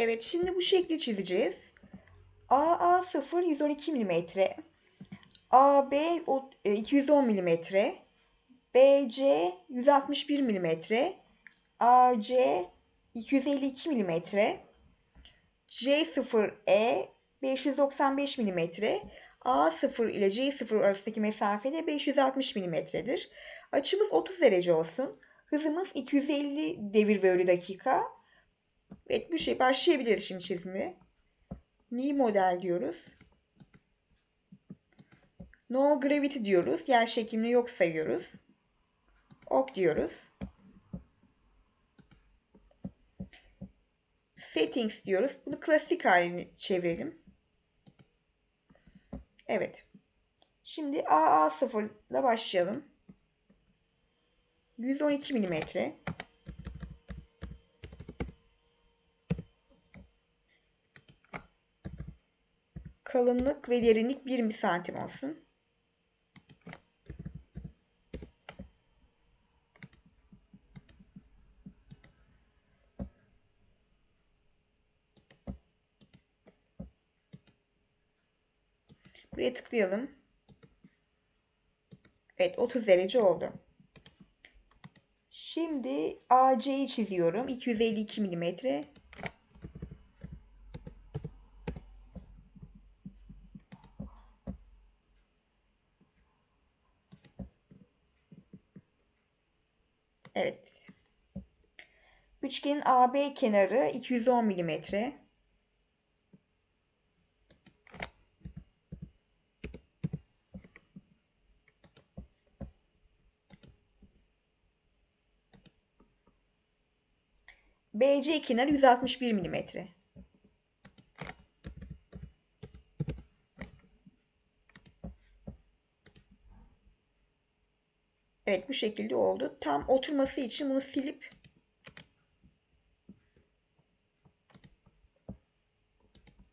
Evet şimdi bu şekli çizeceğiz. AA0 112 mm. AB o- e, 210 mm. BC 161 mm. AC 252 mm. C0E 595 mm. A0 ile C0 arasındaki mesafe de 560 mm'dir. Açımız 30 derece olsun. Hızımız 250 devir bölü dakika. Evet bu şey başlayabiliriz şimdi çizimi. New model diyoruz. No gravity diyoruz. Yer çekimini yok sayıyoruz. Ok diyoruz. Settings diyoruz. Bunu klasik haline çevirelim. Evet. Şimdi AA0 ile başlayalım. 112 milimetre. Kalınlık ve derinlik 20 santim olsun. Buraya tıklayalım. Evet 30 derece oldu. Şimdi AC'yi çiziyorum. 252 milimetre. Evet. Üçgenin AB kenarı 210 milimetre. BC kenarı 161 milimetre. Evet bu şekilde oldu. Tam oturması için bunu silip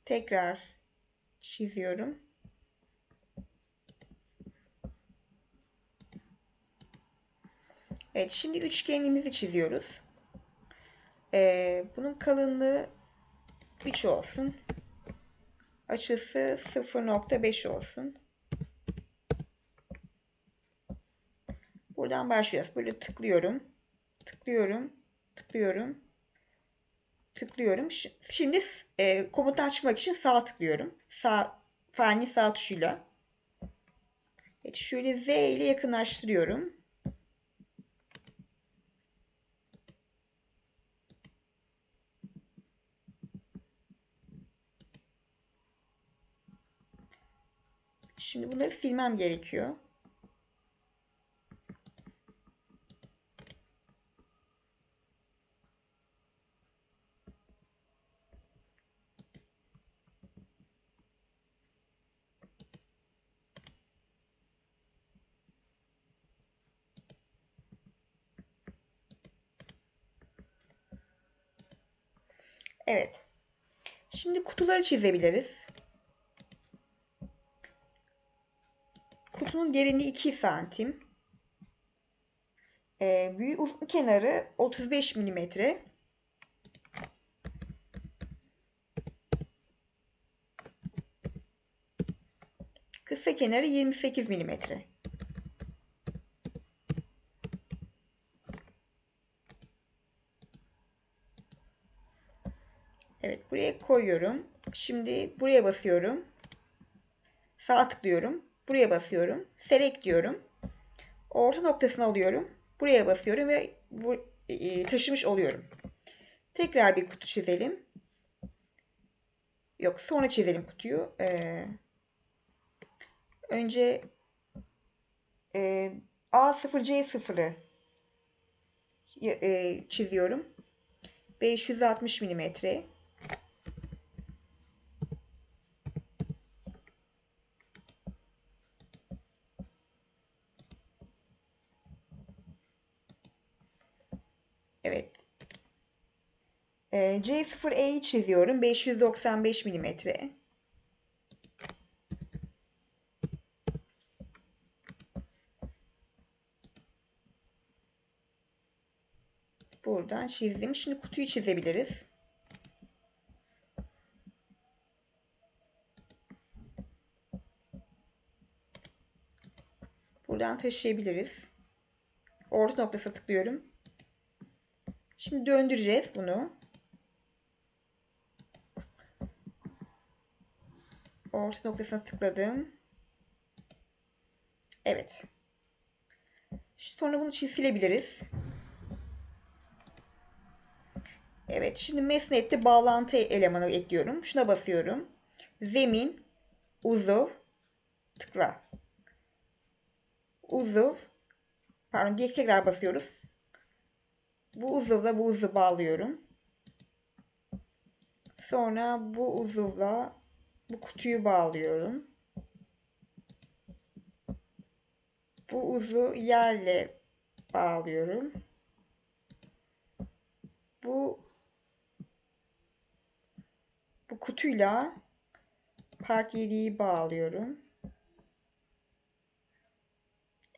tekrar çiziyorum. Evet şimdi üçgenimizi çiziyoruz. Ee, bunun kalınlığı 3 olsun. Açısı 0.5 olsun. Buradan başlıyoruz. Böyle tıklıyorum. Tıklıyorum. Tıklıyorum. Tıklıyorum. Şimdi e, komuttan çıkmak için sağ tıklıyorum. Sağ farenin sağ tuşuyla. Evet, şöyle Z ile yakınlaştırıyorum. Şimdi bunları silmem gerekiyor. Evet. Şimdi kutuları çizebiliriz. Kutunun derinliği 2 santim. Ee, büyük uzun kenarı 35 milimetre. Kısa kenarı 28 milimetre. Evet buraya koyuyorum. Şimdi buraya basıyorum. Sağ tıklıyorum. Buraya basıyorum. Select diyorum. Orta noktasını alıyorum. Buraya basıyorum ve bu, e, taşımış oluyorum. Tekrar bir kutu çizelim. Yok sonra çizelim kutuyu. Ee, önce e, A0 C0'ı e, çiziyorum. 560 milimetre. C0E'yi çiziyorum. 595 milimetre. Buradan çizdim. Şimdi kutuyu çizebiliriz. Buradan taşıyabiliriz. Orta noktasına tıklıyorum. Şimdi döndüreceğiz bunu. Orta noktasına tıkladım. Evet. Sonra bunu çizgilebiliriz. Evet şimdi mesnette bağlantı elemanı ekliyorum. Şuna basıyorum. Zemin, uzuv, tıkla. Uzuv, pardon diye tekrar basıyoruz. Bu uzuvla bu uzuvu bağlıyorum. Sonra bu uzuvla bu kutuyu bağlıyorum. Bu uzu yerle bağlıyorum. Bu bu kutuyla part 7'yi bağlıyorum.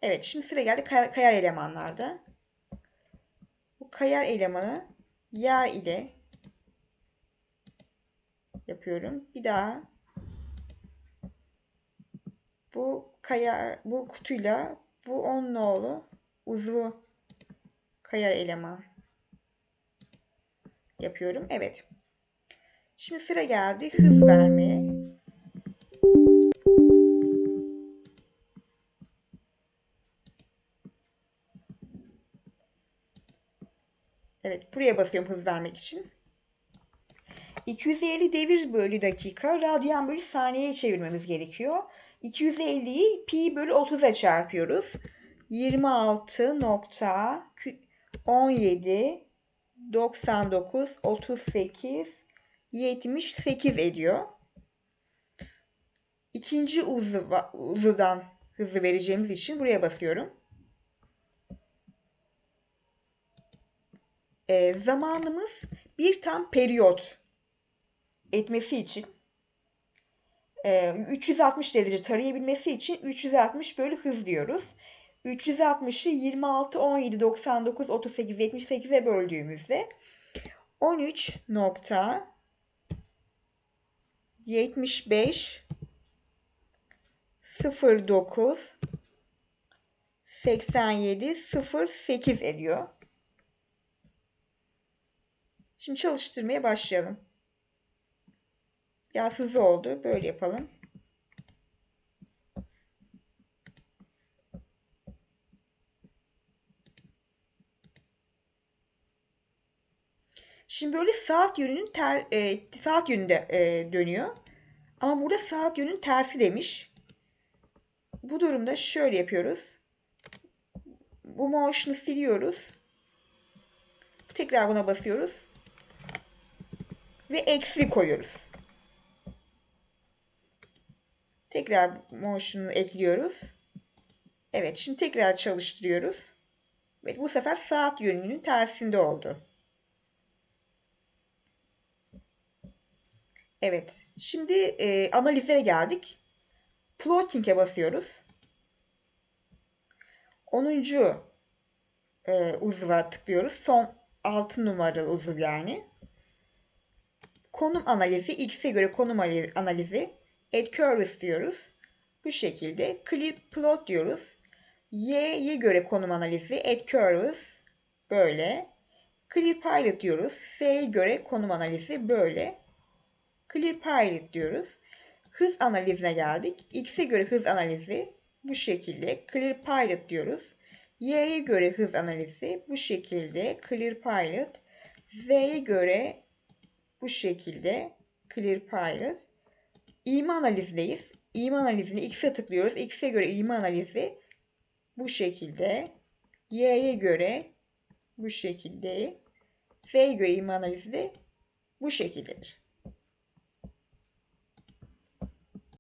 Evet şimdi sıra geldi kayar elemanlarda. Bu kayar elemanı yer ile yapıyorum. Bir daha bu kayar bu kutuyla bu on nolu uzvu kayar eleman yapıyorum. Evet. Şimdi sıra geldi hız vermeye. Evet buraya basıyorum hız vermek için. 250 devir bölü dakika radyan bölü saniyeye çevirmemiz gerekiyor. 250'yi pi bölü 30'a çarpıyoruz. 26.17 99 38 78 ediyor. İkinci uzu, uzudan hızı vereceğimiz için buraya basıyorum. E, zamanımız bir tam periyot etmesi için 360 derece tarayabilmesi için 360 bölü hız diyoruz. 360'ı 26, 17, 99, 38, 78'e böldüğümüzde 13 nokta 75 09 87 08 ediyor. Şimdi çalıştırmaya başlayalım. Biraz hızlı oldu. Böyle yapalım. Şimdi böyle saat yönünün ter, e, saat yönünde e, dönüyor. Ama burada saat yönünün tersi demiş. Bu durumda şöyle yapıyoruz. Bu motion'u siliyoruz. Tekrar buna basıyoruz. Ve eksi koyuyoruz. Tekrar motion'u ekliyoruz. Evet şimdi tekrar çalıştırıyoruz. Evet bu sefer saat yönünün tersinde oldu. Evet. Şimdi e, analizlere geldik. Plotting'e basıyoruz. 10. E, uzva tıklıyoruz. Son 6 numaralı uzuv yani. Konum analizi, x'e göre konum analizi. Add curves diyoruz. Bu şekilde. Clear plot diyoruz. Y'ye göre konum analizi. Add curves. Böyle. Clear pilot diyoruz. S'ye göre konum analizi. Böyle. Clear Pilot diyoruz. Hız analizine geldik. X'e göre hız analizi bu şekilde Clear Pilot diyoruz. Y'ye göre hız analizi bu şekilde Clear Pilot. Z'ye göre bu şekilde Clear Pilot. İma analizindeyiz. İma analizini X'e tıklıyoruz. X'e göre ima analizi bu şekilde. Y'ye göre bu şekilde. Z'ye göre ima analizi de bu şekildedir.